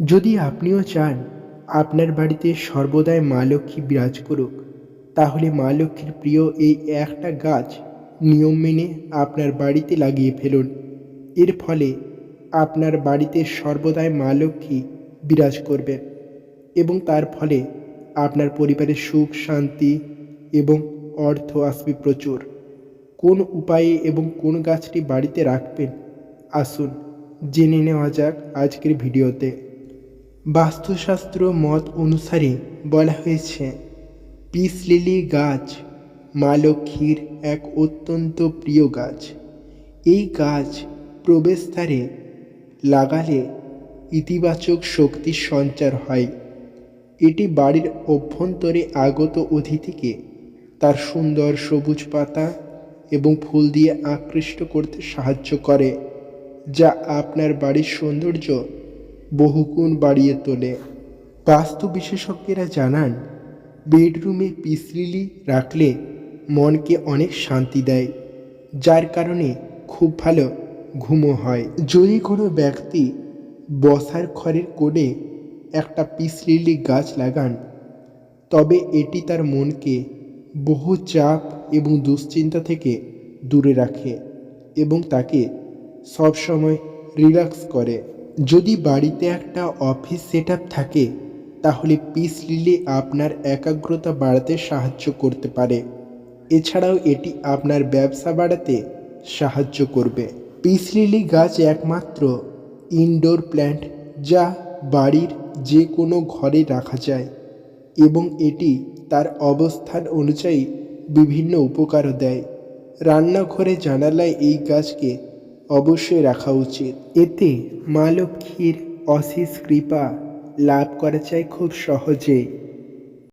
যদি আপনিও চান আপনার বাড়িতে সর্বদাই মা লক্ষ্মী বিরাজ করুক, তাহলে মা লক্ষ্মীর প্রিয় এই একটা গাছ নিয়ম মেনে আপনার বাড়িতে লাগিয়ে ফেলুন। এর ফলে আপনার বাড়িতে সর্বদাই মা লক্ষ্মী বিরাজ করবেন এবং তার ফলে আপনার পরিবারের সুখ, শান্তি এবং অর্থ আসবে প্রচুর। কোন উপায়ে এবং কোন গাছটি বাড়িতে রাখবেন, আসুন জেনে নেওয়া যাক আজকের ভিডিওতে। বাস্তুশাস্ত্র মত অনুসারে বলা হয়েছে, পিস লিলি গাছ, মা লক্ষ্মীর এক অত্যন্ত প্রিয় গাছ। এই গাছ প্রবেশদ্বারে লাগালে ইতিবাচক শক্তির সঞ্চার হয়। এটি বাড়ির অভ্যন্তরে আগত অতিথিকে তার সুন্দর সবুজ পাতা এবং ফুল দিয়ে আকৃষ্ট করতে সাহায্য করে, যা আপনার বাড়ির সৌন্দর্য বহুগুণ বাড়িয়ে তোলে। বাস্তু বিশেষজ্ঞরা জানান, বেডরুমে পিসলিলি রাখলে মনকে অনেক শান্তি দেয়, যার কারণে খুব ভালো ঘুমও হয়। যদি কোনো ব্যক্তি বসার ঘরের কোণে একটা পিসলিলি গাছ লাগান, তবে এটি তার মনকে বহু চাপ এবং দুশ্চিন্তা থেকে দূরে রাখে এবং তাকে সবসময় রিল্যাক্স করে। যদি বাড়িতে একটা অফিস সেট থাকে, তাহলে পিস লিলি আপনার একাগ্রতা বাড়াতে সাহায্য করতে পারে। এছাড়াও এটি আপনার ব্যবসা বাড়াতে সাহায্য করবে। পিস লিলি গাছ একমাত্র ইনডোর প্ল্যান্ট যা বাড়ির যে কোনো ঘরে রাখা যায় এবং এটি তার অবস্থান অনুযায়ী বিভিন্ন উপকারও দেয়। রান্নাঘরে জানালায় এই গাছকে অবশ্যই রাখা উচিত। এতে মা লক্ষ্মীর অশেষ কৃপা লাভ করা যায় খুব সহজেই।